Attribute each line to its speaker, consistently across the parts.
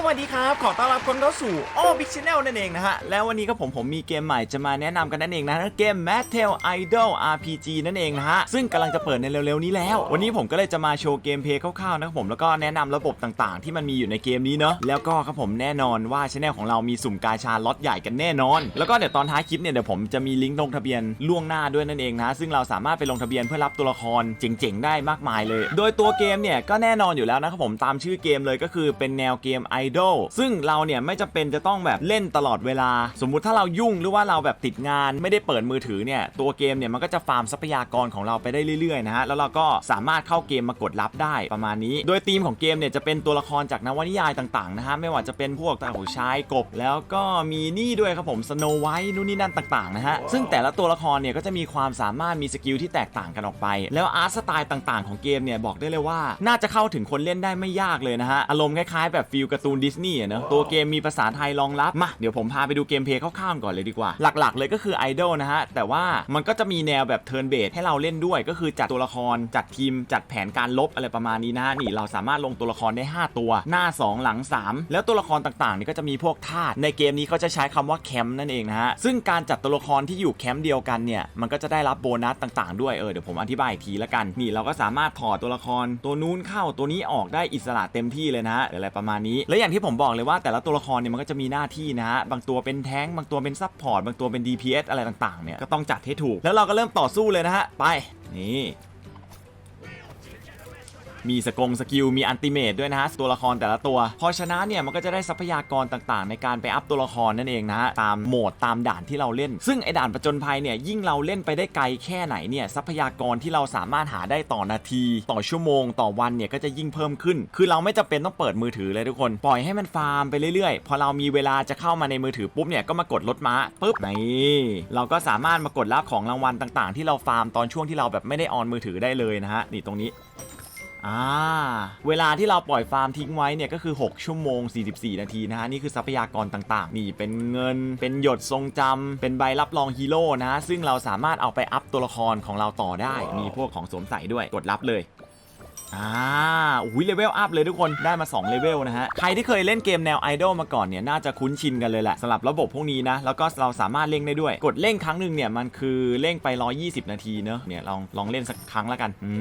Speaker 1: สวัสดีครับ ขอต้อนรับคนเข้าสู่โอ้บิ๊กชแนลนั่นเองนะฮะ แล้ววันนี้ก็ผมผมมีเกมใหม่จะมาแนะนำกันนั่นเองนะเกม m a t t e l Idol RPG นั่นเองนะฮะ ซึ่งกำลังจะเปิดในเร็วๆนี้แล้ว วันนี้ผมก็เลยจะมาโชว์เกมเพลย์คร่าวๆนะครับผมแล้วก็แนะนำระบบต่างๆ ที่มันมีอยู่ในเกมนี้เนาะแล้วก็ครับผมแน่นอนว่าชแนลของเรามีสุ่มกาชาล็อตใหญ่กันแน่นอน แล้วก็เดี๋ยวตอนท้ายคลิปเนี่ยเดี๋ยวผมจะมีลิงก์ลงทะเบียนล่วงหน้าด้วยนั่นเองนะซึ่งเราสามารถไปลงทะเบียนเพื่อรับตัวละครเจ๋งๆได้มากมายเลย โดยตัวเกมเนี่ยก็แน่นอนอยู่แล้วนะครับผมตามชื่อเกมเลยก็คือเป็นแนวเกม ไอดอลซึ่งเราเนี่ยไม่จำเป็นจะต้องแบบเล่นตลอดเวลา สมมุติถ้าเรายุ่งหรือว่าเราแบบติดงานไม่ได้เปิดมือถือเนี่ยตัวเกมเนี่ยมันก็จะฟาร์มทรัพยากรของเราไปได้เรื่อยๆนะฮะแล้วเราก็สามารถเข้าเกมมากดรับได้ประมาณนี้ โดยธีมของเกมเนี่ยจะเป็นตัวละครจากนวนิยายต่างๆนะฮะไม่ว่าจะเป็นพวกตาหูชายกบ แล้วก็มีนี่ด้วยครับผมสโนไวท์นู่นนี่นั่นต่างๆนะฮะซึ่งแต่ละตัวละครเนี่ยก็จะมีความสามารถมีสกิลที่แตกต่างกันออกไป แล้วอาร์ตสไตล์ต่างๆ ของเกมเนี่ยบอกได้เลยว่า น่าจะเข้าถึงคนเล่นได้ไม่ยากเลยนะฮะอารมณ์คล้ายๆแบบฟิลการ์ตูนดิสนีย์อะเนอะตัวเกมมีภาษาไทยรองรับมาเดี๋ยวผมพาไปดูเกมเพลย์คร่าวๆก่อนเลยดีกว่า หลักๆ เลยก็คือไอดอลนะฮะแต่ว่ามันก็จะมีแนวแบบเทิร์นเบสให้เราเล่นด้วย ก็คือจัดตัวละครจัดทีมจัดแผนการลบอะไรประมาณนี้นะฮะนี่เราสามารถลงตัวละครได้ 5 ตัว หน้า 2 หลัง 3 แล้วตัวละครต่างๆนี่ก็จะมีพวกธาตุในเกมนี้เขาจะใช้คำว่าแคมป์นั่นเองนะฮะซึ่งการจัดตัวละครที่อยู่แคมป์เดียวกันเนี่ยมันก็จะได้รับโบนัสต่างๆด้วยเออเดี๋ยวผมอธิบายอีกทีละกันนี่เราก็สามารถถอดตัวละครตัวนู้นเข้าตัวนี้ออกได้อิสระเต็มที่เลยนะฮะหรืออะไรประมาณนี้และอย่างที่ผมบอกเลยว่าแต่ละตัวละครเนี่ยมันก็จะมีหน้าที่นะฮะ บางตัวเป็นแท้งบางตัวเป็นซับพอร์ต บางตัวเป็น DPS อะไรต่างๆ เนี่ย ก็ต้องจัดให้ถูก แล้วเราก็เริ่มต่อสู้เลยนะฮะ ไป นี่ มีสกงสกิลมีอันติเมตด้วยนะฮะตัวละครแต่ละตัวพอชนะเนี่ยมันก็จะได้ทรัพยากรต่างๆ ในการไปอัพตัวละครนั่นเองนะฮะตามโหมดตามด่านที่เราเล่น ซึ่งไอด่านประจนภัยเนี่ยยิ่งเราเล่นไปได้ไกลแค่ไหนเนี่ยทรัพยากรที่เราสามารถหาได้ต่อนาที ต่อชั่วโมง ต่อวันเนี่ยก็จะยิ่งเพิ่มขึ้น คือเราไม่จำเป็นต้องเปิดมือถือเลยทุกคน ปล่อยให้มันฟาร์มไปเรื่อยๆ พอเรามีเวลาจะเข้ามาในมือถือปุ๊บเนี่ยก็มากดรถม้าปุ๊บนี่เราก็สามารถมากดรับของรางวัลต่างๆ ที่เราฟาร์มตอนช่วงที่เราแบบไม่ได้ออนมือถือได้เลยนะฮะนี่ตรงนี้ อ่าเวลาที่เราปล่อยฟาร์มทิ้งไว้เนี่ยก็คือ 6 ชั่วโมง 44 นาทีนะฮะ นี่คือทรัพยากรต่างๆ นี่เป็นเงิน เป็นหยดทรงจำเป็นใบรับรองฮีโร่นะฮะ ซึ่งเราสามารถเอาไปอัพตัวละครของเราต่อได้ มีพวกของสวมใส่ด้วยกดรับเลย อ่าอุ้ยเลเวลอัพเลยทุกคนได้มา 2 เลเวลนะฮะ ใครที่เคยเล่นเกมแนวไอดอลมาก่อนเนี่ย น่าจะคุ้นชินกันเลยแหละสำหรับระบบพวกนี้นะ แล้วก็เราสามารถเล่นได้ด้วย กดเล่นครั้งหนึ่งเนี่ย มันคือเล่นไป 120 นาทีเนอะเนี่ยลองลองเล่นสักครั้งแล้วกัน อื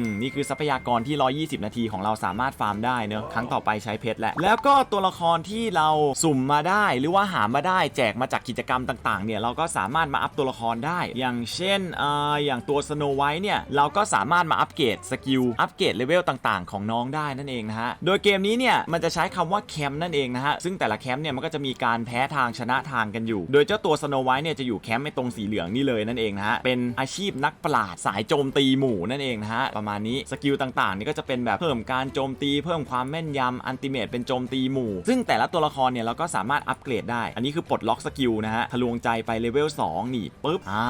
Speaker 1: ม นี่คือทรัพยากรที่ 120 นาทีของเราสามารถฟาร์มได้เนอะครั้งต่อไปใช้เพชรแหละแล้วก็ตัวละครที่เราสุ่มมาได้ หรือว่าหามาได้แจกมาจากกิจกรรมต่างๆเนี่ยเราก็สามารถมาอัพตัวละครได้ อย่างเช่นอ่าอย่างตัวสโนไวท์เนี่ยเราก็สามารถมาอัปเกรดสกิลอัปเกรดเลเวลต่างๆ ของน้องได้นั่นเองนะฮะ โดยเกมนี้เนี่ยมันจะใช้คำว่าแคมป์นั่นเองนะฮะ ซึ่งแต่ละแคมป์เนี่ยมันก็จะมีการแพ้ทางชนะทางกันอยู่ โดยเจ้าตัวสโนไวท์เนี่ยจะอยู่แคมป์ไอ้ตรงสีเหลืองนี่เลยนั่นเองนะฮะ เป็นอาชีพนักปราดสายโจมตีหมู่นั่นเองนะฮะ ประมาณนี้สกิลต่างๆนี่ก็จะเป็นแบบเพิ่มการโจมตี เพิ่มความแม่นยำอันติเมตเป็นโจมตีหมู่ ซึ่งแต่ละตัวละครเนี่ยเราก็สามารถอัปเกรดได้ อันนี้คือปลดล็อกสกิลนะฮะทะลวงใจไปเลเวล2นี่ปุ๊บอ่า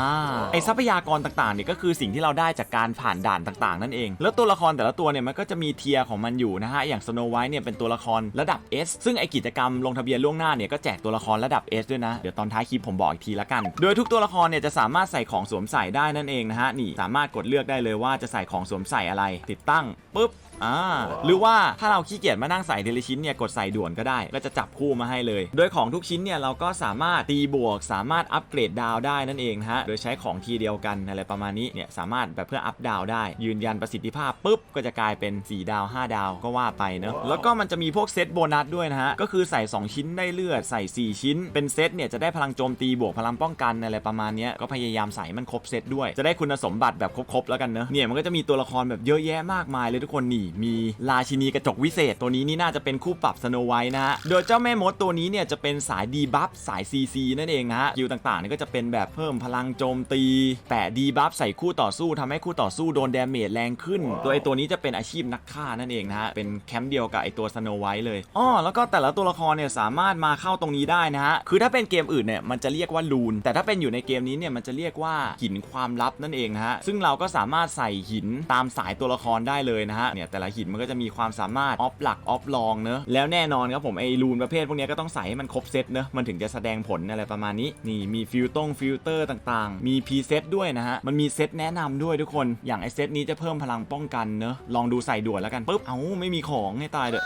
Speaker 1: ไอทรัพยากรต่างๆเนี่ยก็คือสิ่งที่เราได้จากการผ่านด่านต่างๆ นั่นเอง แล้วตัวละครแต่ละตัวเนี่ยมันก็จะมีเทียร์ของมันอยู่นะฮะอย่าง Snow White เนี่ยเป็นตัวละครระดับ S ซึ่งไอกิจกรรมลงทะเบียนล่วงหน้าเนี่ยก็แจกตัวละครระดับ S ด้วยนะเดี๋ยวตอนท้ายคลิปผมบอกอีกทีละกัน โดยทุกตัวละครเนี่ยจะสามารถใส่ของสวมใส่ได้นั่นเองนะฮะนี่สามารถกดเลือกได้เลยว่าจะใส่ของสวมใส่อะไร ติดตั้งปุ๊บอ่าหรือว่าถ้าเราขี้เกียจมานั่งใส่ทีละชิ้นเนี่ยกดใส่ด่วนก็ได้ ก็จะจับคู่มาให้เลย โดยของทุกชิ้นเนี่ยเราก็สามารถตีบวก สามารถอัปเกรดดาวได้นั่นเองนะฮะโดยใช้ของทีเดียวกันอะไรประมาณนี้เนี่ยสามารถแบบเพื่ออัพดาวได้ยืนยันประสิทธิภาพปุ๊บก็จะกลายเป็น 4 ดาว 5 ดาวก็ว่าไปเนอะแล้วก็มันจะมีพวกเซตโบนัสด้วยนะฮะ ก็คือใส่ 2 ชิ้นได้เลือดใส่ 4 ชิ้น เป็นเซตเนี่ยจะได้พลังโจมตีบวกพลังป้องกันอะไรประมาณเนี้ยก็พยายามใส่มันครบเซตด้วย จะได้คุณสมบัติแบบครบๆแล้วกันเนอะเนี่ยมันก็จะมีตัวละครแบบเยอะแยะมากมายเลยทุกคนนี่มีราชินีกระจกวิเศษ ตัวนี้นี่น่าจะเป็นคู่ปรับสโนไวท์นะฮะโดยเจ้าแม่มดตัวนี้เนี่ยจะเป็นสายดีบัฟสาย CC นั่นเองนะฮะคิวต่างๆนี่ก็จะเป็นแบบเพิ่มพลังโจมตี แปะดีบัฟใส่คู่ต่อสู้ทำให้คู่ต่อสู้โดนดาเมจแรงขึ้นตัวไอตัวนี้จะเป็นอาชีพนักฆ่านั่นเองนะฮะ เป็นแคมป์เดียวกับไอตัวสโนไวท์เลยอ้อแล้วก็แต่ละตัวละครเนี่ยสามารถมาเข้าตรงนี้ได้นะฮะ คือถ้าเป็นเกมอื่นเนี่ยมันจะเรียกว่าลูน แต่ถ้าเป็นอยู่ในเกมนี้เนี่ยมันจะเรียกว่าหินความลับนั่นเองนะฮะ ซึ่งเราก็สามารถใส่หินตามสายตัวละครได้เลยนะฮะ เนี่ยแต่ละหินมันก็จะมีความสามารถออฟหลักออฟลองเนอะ แล้วแน่นอนครับผมไอรูนประเภทพวกเนี้ยก็ต้องใส่ให้มันครบเซตเนอะ มันถึงจะแสดงผลอะไรประมาณนี้ นี่มีฟิลตงฟิลเตอร์ต่างๆ มีพรีเซตด้วยนะฮะ มันมีเซตแนะนำด้วยทุกคน อย่างไอเซตนี้จะเพิ่มพลังป้องกันเนอะลองดูใส่ด่วนแล้วกันปุ๊บเอ้าไม่มีของให้ตายเด้อ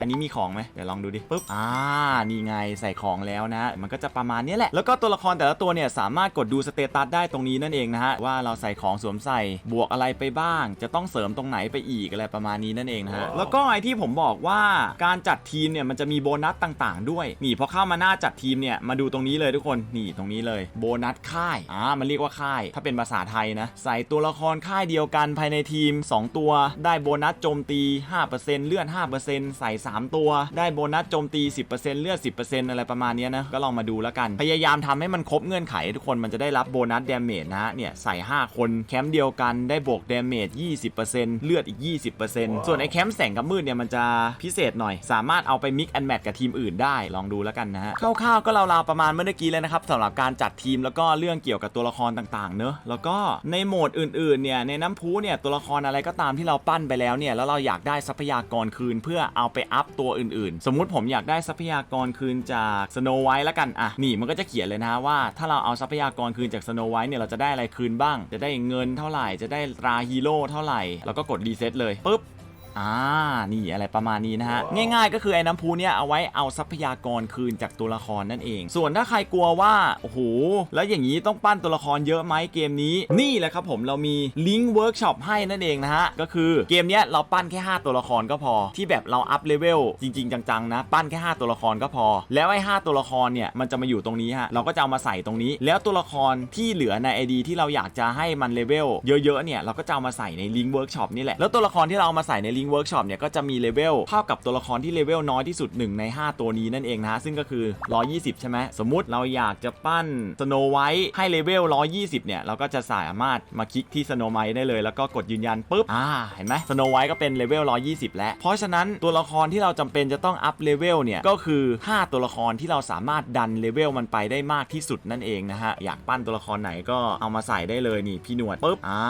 Speaker 1: อันนี้มีของไหมเดี๋ยวลองดูดิปุ๊บอ่านี่ไงใส่ของแล้วนะ มันก็จะประมาณนี้แหละแล้วก็ตัวละครแต่ละตัวเนี่ยสามารถกดดูสเตตัสได้ตรงนี้นั่นเองนะฮะว่าเราใส่ของสวมใส่บวกอะไรไปบ้าง จะต้องเสริมตรงไหนไปอีกอะไรประมาณนี้นั่นเองนะฮะแล้วก็ไอที่ผมบอกว่าการจัดทีมเนี่ยมันจะมีโบนัสต่างๆ ด้วยนี่พอเข้ามาหน้าจัดทีมเนี่ยมาดูตรงนี้เลยทุกคนนี่ตรงนี้เลยโบนัสค่ายอ่ามันเรียกว่าค่าย ถ้าเป็นภาษาไทยนะใส่ตัวละครค่ายเดียวกันภายในทีม 2 ตัวได้โบนัสโจมตี 5%เลือด5%ใส่3 ตัว ได้โบนัสโจมตี 10%เลือด 10%อะไรประมาณเนี้ยนะ ก็ลองมาดูแล้วกัน พยายามทำให้มันครบเงื่อนไข ทุกคนมันจะได้รับโบนัสเดเมจนะฮะเนี่ย ใส่ 5 คนแคมป์เดียวกันได้บวกเดเมจ20%เลือดอีก 20%ส่วนไอ้แคมป์แสงกับมืดเนี่ยมันจะพิเศษหน่อย สามารถเอาไปมิกแอนแมทกับทีมอื่นได้ลองดูแล้วกันนะฮะคร่าวๆก็ราวๆประมาณเมื่อกี้เลยนะครับสำหรับการจัดทีมแล้วก็เรื่องเกี่ยวกับตัวละครต่างๆเนอะแล้วก็ในโหมดอื่นๆเนี่ยในน้ำพุเนี่ยตัวละครอะไรก็ตามที่เราปั้นไปแล้วเนี่ยแล้วเราอยากได้ทรัพยากรคืนเพื่อเอาไปอััพตัวอื่นๆ สมมุติผมอยากได้ทรัพยากรคืนจากสโนไวท์แล้วกันอะนี่มันก็จะเขียนเลยนะว่า ถ้าเราเอาทรัพยากรคืนจากสโนไวท์เนี่ยเราจะได้อะไรคืนบ้าง จะได้เงินเท่าไหร่จะได้ตราฮีโร่เท่าไหร่แล้วก็กดรีเซ็ตเลยปุ๊บ อ่า นี่อะไรประมาณนี้นะฮะ ง่ายๆ ก็คือไอ้น้ำพุเนี่ยเอาไว้เอาทรัพยากรคืนจากตัวละครนั่นเอง ส่วนถ้าใครกลัวว่า โอ้โห แล้วอย่างนี้ต้องปั้นตัวละครเยอะไหมเกมนี้ นี่แหละครับผมเรามีลิงก์เวิร์กช็อปให้นั่นเองนะฮะ ก็คือเกมเนี้ยเราปั้นแค่ 5 ตัวละครก็พอ ที่แบบเราอัพเลเวลจริงๆ จังๆนะ ปั้นแค่ 5 ตัวละครก็พอ แล้วไอ้5ตัวละครเนี่ยมันจะมาอยู่ตรงนี้ฮะ เราก็จะเอามาใส่ตรงนี้ แล้วตัวละครที่เหลือใน ID ที่เราอยากจะให้มันเลเวลเยอะๆเนี่ยเราก็จะเอามาใส่ในลิงก์เวิร์กช็อปนี่แหละแล้วตัวละครที่เราเอามาใส่ในลิงก์เวิร์กช็อปเนี่ยก็จะมีเลเวลเท่ากับตัวละครที่เลเวลน้อยที่สุด 1 ใน 5 ตัวนี้นั่นเองนะซึ่งก็คือ 120 ใช่ไหมสมมุติเราอยากจะปั้นสโนไวท์ให้เลเวล 120 เนี่ย เราก็จะสามารถมาคลิกที่สโนไวท์ได้เลย แล้วก็กดยืนยันปุ๊บอ่าเห็นไหมสโนไวท์ก็เป็นเลเวล 120 แล้ว เพราะฉะนั้นตัวละครที่เราจำเป็นจะต้องอัพเลเวลเนี่ยก็คือ5ตัวละครที่เราสามารถดันเลเวลมันไปได้มากที่สุดนั่นเองนะฮะอยากปั้นตัวละครไหนก็เอามาใส่ได้เลยนี่พี่หนวดปุ๊บอ่า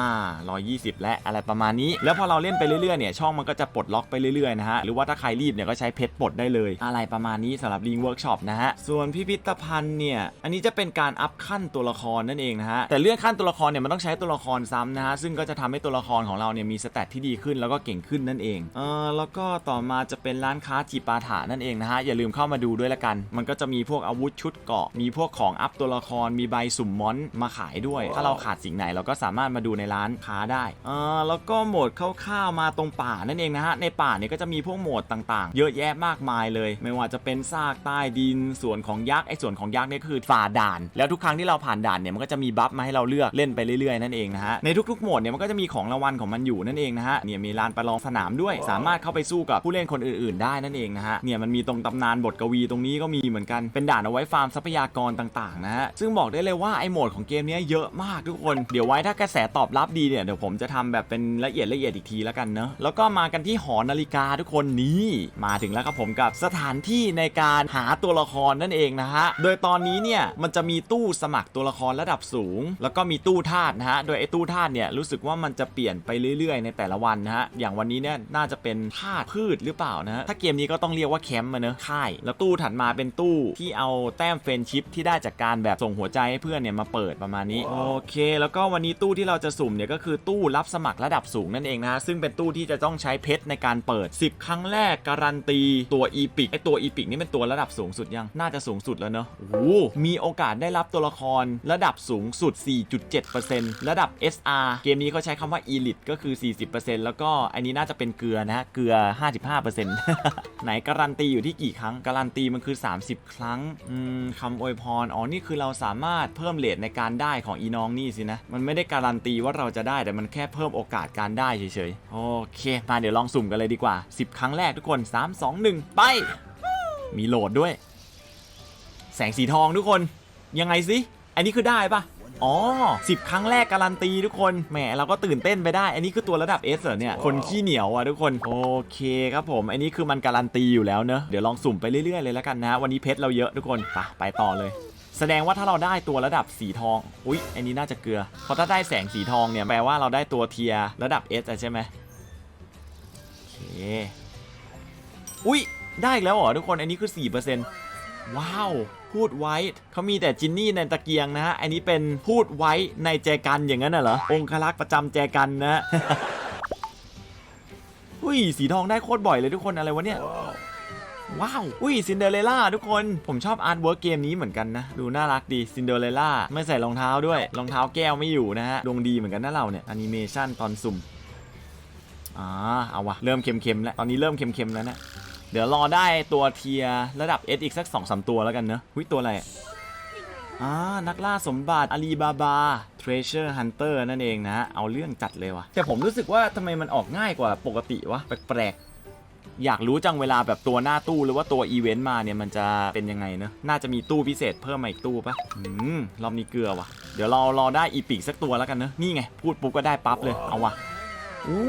Speaker 1: 120 และอะไรประมาณนี้ แล้วพอเราเล่นไปเรื่อยๆเนี่ยช่องมันก็จะปลดล็อกไปเรื่อยๆนะฮะหรือว่าถ้าใครรีบเนี่ยก็ใช้เพชรปลดได้เลย อะไรประมาณนี้สำหรับลิงเวิร์กช็อปนะฮะส่วนพิพิธภัณฑ์เนี่ยอันนี้จะเป็นการอัพขั้นตัวละครนั่นเองนะฮะแต่เรื่องขั้นตัวละครเนี่ยมันต้องใช้ตัวละครซ้ำนะฮะซึ่งก็จะทำให้ตัวละครของเราเนี่ยมีสเตตที่ดีขึ้นแล้วก็เก่งขึ้นนั่นเองเออแล้วก็ต่อมาจะเป็นร้านค้าจีปาถานั่นเองนะฮะอย่าลืมเข้ามาดูด้วยละกัน มันก็จะมีพวกอาวุธชุดเกาะมีพวกของอัพตัวละครมีใบสุ่มมอนมาขายด้วย ถ้าเราขาดสิ่งไหนเราก็สามารถมาดูในร้านค้าได้เออแล้วก็โหมดคร่าวๆมาตรงป่านั่นเองนะฮะในป่าเนี่ยก็จะมีพวกโหมดต่างๆ เยอะแยะมากมายเลย ไม่ว่าจะเป็นซากใต้ดินส่วนของยักษ์ไอ้ส่วนของยักษ์เนี่ยคือฝ่าด่าน แล้วทุกครั้งที่เราผ่านด่านเนี่ยมันก็จะมีบัฟมาให้เราเลือกเล่นไปเรื่อยๆนั่นเองนะฮะในทุกๆโหมดเนี่ยมันก็จะมีของรางวัลของมันอยู่นั่นเองนะฮะเนี่ยมีลานประลองสนามด้วย สามารถเข้าไปสู้กับผู้เล่นคนอื่นๆ ได้นั่นเองนะฮะเนี่ยมันมีตรงตำนานบทกวีตรงนี้ก็มีเหมือนกันเป็นด่านเอาไว้ฟาร์มทรัพยากรต่างๆนะฮะซึ่งบอกได้เลยว่าไอ้โหมดของเกมเนี้ยเยอะมากทุกคนเดี๋ยวไว้ถ้ากระแสตอบรับดีเนี่ยเดี๋ยวผมจะทำแบบเป็นละเอียดละเอียดอีกทีแล้วกันเนอะแล้วก็มากันที่หอนาฬิกาทุกคนนี่มาถึงแล้วครับผมกับสถานที่ในการหาตัวละครนั่นเองนะฮะโดยตอนนี้เนี่ยมันจะมีตู้สมัครตัวละครระดับสูง แล้วก็มีตู้ธาตุนะฮะโดยไอ้ตู้ธาตุเนี่ยรู้สึกว่ามันจะเปลี่ยนไปเรื่อยๆ ในแต่ละวันนะฮะอย่างวันนี้เนี่ยน่าจะเป็นธาตุพืชหรือเปล่านะฮะถ้าเกมนี้ก็ต้องเรียกว่าแคมป์มาเนอะค่ายแล้วตู้ถัดมาเป็นตู้ที่เอาแต้มเฟรนชิพที่ได้จากการแบบส่งหัวใจให้เพื่อนเนี่ยมาเปิดประมาณนี้โอเค แล้วก็วันนี้ตู้ที่เราจะสุ่มเนี่ยก็คือตู้รับสมัครระดับสูงนั่นเองนะฮะซึ่งเป็นตู้ที่จะต้องใช้ช้เพชรในการเปิด 10 ครั้งแรกการันตีตัวอีพิกไอตัวอีพิกนี่เป็นตัวระดับสูงสุดยัง น่าจะสูงสุดแล้วเนอะโอ้มีโอกาสได้รับตัวละครระดับสูงสุด 4.7%ระดับ SR เกมนี้เขาใช้คำว่า Elite ก็คือ 40%แล้วก็อันนี้น่าจะเป็นเกลือนะฮะ เกลือ 55%ไหนการันตีอยู่ที่กี่ครั้ง การันตีมันคือ 30 ครั้งอืมคำอวยพร อ๋อ นี่คือเราสามารถเพิ่มเลทในการได้ของอีน้องนี่สินะ มันไม่ได้การันตีว่าเราจะได้แต่มันแค่เพิ่มโอกาสการได้เฉยๆ โอเค มาเดี๋ยวลองสุ่มกันเลยดีกว่า 10 ครั้งแรกทุกคน 3 2 1 ไป มีโหลดด้วย แสงสีทองทุกคน ยังไงสิ อันนี้คือได้ปะอ๋อ10ครั้งแรกการันตีทุกคน แหมเราก็ตื่นเต้นไปได้ อันนี้คือตัวระดับ S เหรอเนี่ย คนขี้เหนียวอะทุกคน โอเคครับผม อันนี้คือมันการันตีอยู่แล้วเนอะ เดี๋ยวลองสุ่มไปเรื่อยๆเลยแล้วกันนะ วันนี้เพชรเราเยอะทุกคนไปไปต่อเลย แสดงว่าถ้าเราได้ตัวระดับสีทอง อุ๊ย อันนี้น่าจะเกลือ เพราะถ้าได้แสงสีทองเนี่ยแปลว่าเราได้ตัวเทียระดับ S อะใช่ไหม เคอุ๊ยได้อีกแล้วเหรอทุกคนอันนี้คือ 4%ว้าว พูดไว้เขามีแต่จินนี่ในตะเกียงนะฮะ อันนี้เป็นพูดไว้ในแจกันอย่างนั้นน่ะเหรอ องคลักษ์ประจำแจกันนะหุ้ยสีทองได้โคตรบ่อยเลยทุกคนอะไรวะเนี่ยว้าว อุ้ยซินเดอเรลล่าทุกคน ผมชอบอาร์ตเวิร์กเกมนี้เหมือนกันนะ ดูน่ารักดีซินเดอเรลล่าไม่ใส่รองเท้าด้วย รองเท้าแก้วไม่อยู่นะฮะ ดวงดีเหมือนกันนะเราเนี่ยแอนิเมชันตอนสุ่ม อ่าเอาวะเริ่มเค็มๆแล้วตอนนี้เริ่มเค็มๆแล้วนะเดี๋ยวรอได้ตัวเทียระดับ S อีกสัก2อสตัวแล้วกันเนอะหุ้ยตัวอะไรอะอ่านักล่าสมบัติอาลีบาบา Treasure Hunter นั่นเองนะ เอาเรื่องจัดเลยว่ะ แต่ผมรู้สึกว่าทำไมมันออกง่ายกว่าปกติวะ แปลกๆ อยากรู้จังเวลาแบบตัวหน้าตู้หรือว่าตัวอีเวนต์มาเนี่ย มันจะเป็นยังไงเนอะน่าจะมีตู้พิเศษเพิ่มมาอีกตู้ปะอืมรอบนี้เกลือว่ะ เดี๋ยวเรารอได้อีปิกสักตัวแล้วกันเนอะนี่ไง พูดปุ๊บก็ได้ปั๊บเลยเอาว่ะ อู้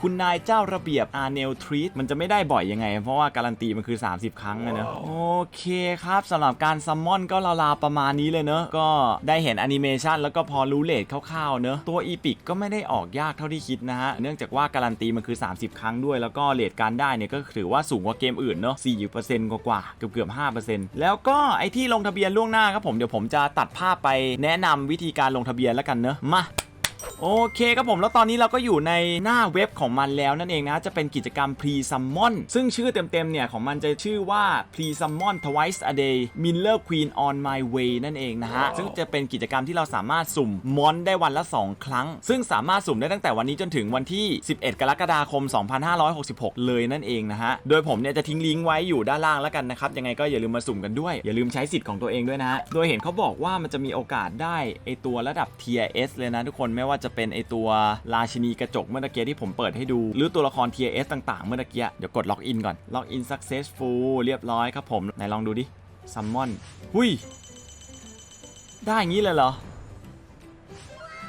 Speaker 1: คุณนายเจ้าระเบียบอาร์เนลทรีตมันจะไม่ได้บ่อยยังไง เพราะว่าการันตีมันคือ 30 ครั้งอะเนอะโอเคครับสำหรับการซัมมอนก็ราวๆประมาณนี้เลยเนอะก็ได้เห็นแอนิเมชันแล้วก็พอรู้เลทคร่าวๆเนอะตัวอีพิกก็ไม่ได้ออกยากเท่าที่คิดนะฮะ เนื่องจากว่าการันตีมันคือ 30 ครั้งด้วย แล้วก็เลทการได้เนี่ยก็ถือว่าสูงกว่าเกมอื่นเนอะ4%กว่าๆเกือบๆ5%แล้วก็ไอที่ลงทะเบียนล่วงหน้าครับผมเดี๋ยวผมจะตัดภาพไปแนะนำวิธีการลงทะเบียนแล้วกันเนอะมา โอเคครับผมแล้วตอนนี้เราก็อยู่ในหน้าเว็บของมันแล้วนั่นเองนะ จะเป็นกิจกรรม Pre Summon ซึ่งชื่อเต็มๆเนี่ย ของมันจะชื่อว่า Pre Summon Twice a Day Miller Queen on My Way นั่นเองนะฮะ ซึ่งจะเป็นกิจกรรมที่เราสามารถสุ่มมอนได้วันละ 2 ครั้ง ซึ่งสามารถสุ่มได้ตั้งแต่วันนี้จนถึงวันที่ 11 กรกฎาคม 2566 เลยนั่นเองนะฮะ โดยผมเนี่ยจะทิ้งลิงก์ไว้อยู่ด้านล่างแล้วกันนะครับยังไงก็อย่าลืมมาสุ่มกันด้วยอย่าลืมใช้สิทธิ์ของตัวเองด้วยนะฮะโดยเห็นเขาบอกว่ามันจะมีโอกาสได้ไอตัวระดับ Tier S เลยนะทุกคนไม่ว่าจะเป็นไอตัวราชินีกระจกเมื่อตะเกียที่ผมเปิดให้ดู หรือตัวละคร T.S ต่างๆ เมื่อตะเกียเดี๋ยวกดล็อกอินก่อนล็อกอิน successful เรียบร้อยครับผมไหนลองดูดิ summon หุยได้อย่างนี้เลยเหรอ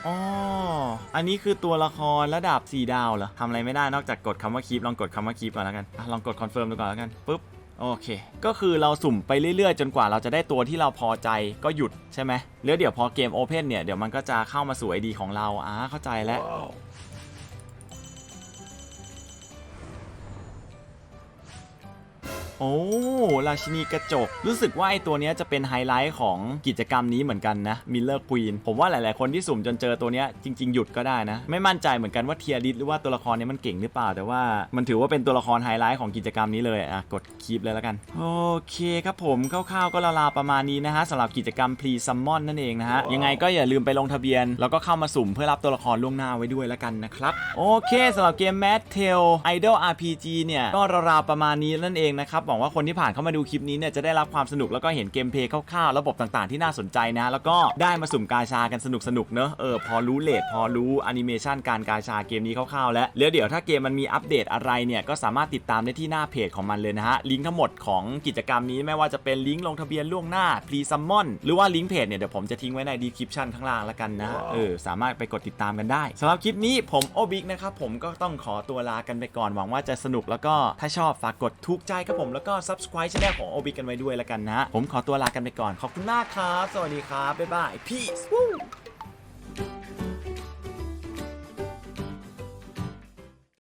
Speaker 1: อ๋อ อันนี้คือตัวละครระดับ 4 ดาวเหรอ ทำอะไรไม่ได้นอกจากกดคำว่าคีปลองกดคำว่าคีปก่อนแล้วกันอลองกดคอนเฟิร์มดูก่อนแล้วกันปุ๊บ โอเค ก็คือเราสุ่มไปเรื่อยๆ จนกว่าเราจะได้ตัวที่เราพอใจก็หยุดใช่ไหมแล้วเดี๋ยวพอเกมโอเพนเนี่ยเดี๋ยวมันก็จะเข้ามาสู่ไอดีของเราอ่าเข้าใจแล้ว โอ้ราชินีกระจก รู้สึกว่าไอตัวนี้จะเป็นไฮไลท์ของกิจกรรมนี้เหมือนกันนะมิลเลอร์ควีนผมว่าหลาย ๆ คนที่สุ่มจนเจอตัวนี้จริง ๆ หยุดก็ได้นะ ไม่มั่นใจเหมือนกันว่าเทียริสหรือว่าตัวละครนี้มันเก่งหรือเปล่า แต่ว่ามันถือว่าเป็นตัวละครไฮไลท์ของกิจกรรมนี้เลยอะกดคีปเลยแล้วกัน โอเคครับผมคร่าว ๆ ก็ราวๆประมาณนี้นะฮะสำหรับกิจกรรม Pre Summon นั่นเองนะฮะยังไงก็อย่าลืมไปลงทะเบียน แล้วก็เข้ามาสุ่มเพื่อรับตัวละครล่วงหน้าไว้ด้วยแล้วกันนะครับโอเคสำหรับเกม Mad Tail Idol RPG เนี่ยก็ราวๆประมาณนี้นั่นเองนะครับหวังว่าคนที่ผ่านเข้ามาดูคลิปนี้เนี่ยจะได้รับความสนุกแล้วก็เห็นเกมเพลย์คร่าวๆระบบต่างๆที่น่าสนใจนะ แล้วก็ได้มาสุ่มกาชากันสนุกๆเนอะเออพอรู้เลทพอรู้แอนิเมชันการกาชาเกมนี้คร่าวๆแล้วแล้วเดี๋ยวถ้าเกมมันมีอัปเดตอะไรเนี่ยก็สามารถติดตามได้ที่หน้าเพจของมันเลยนะฮะลิงก์ทั้งหมดของกิจกรรมนี้ไม่ว่าจะเป็นลิงก์ลงทะเบียนล่วงหน้า Pre Summon หรือว่าลิงก์เพจเนี่ยเดี๋ยวผมจะทิ้งไว้ใน description ข้างล่างแล้วกันนะเออสามารถไปกดติดตามกันได้สำหรับคลิปนี้ผมโอบิกนะครับผมก็ต้องขอตัวลากันไปก่อนหวังว่าจะสนุกแล้วก็ถ้าชอบฝากกดถูกใจครับผมแล้วก็ subscribe ช่องของ OB กันไว้ด้วยละกันนะ ผมขอตัวลากันไปก่อน ขอบคุณมากครับ สวัสดีครับ บ๊ายบาย peace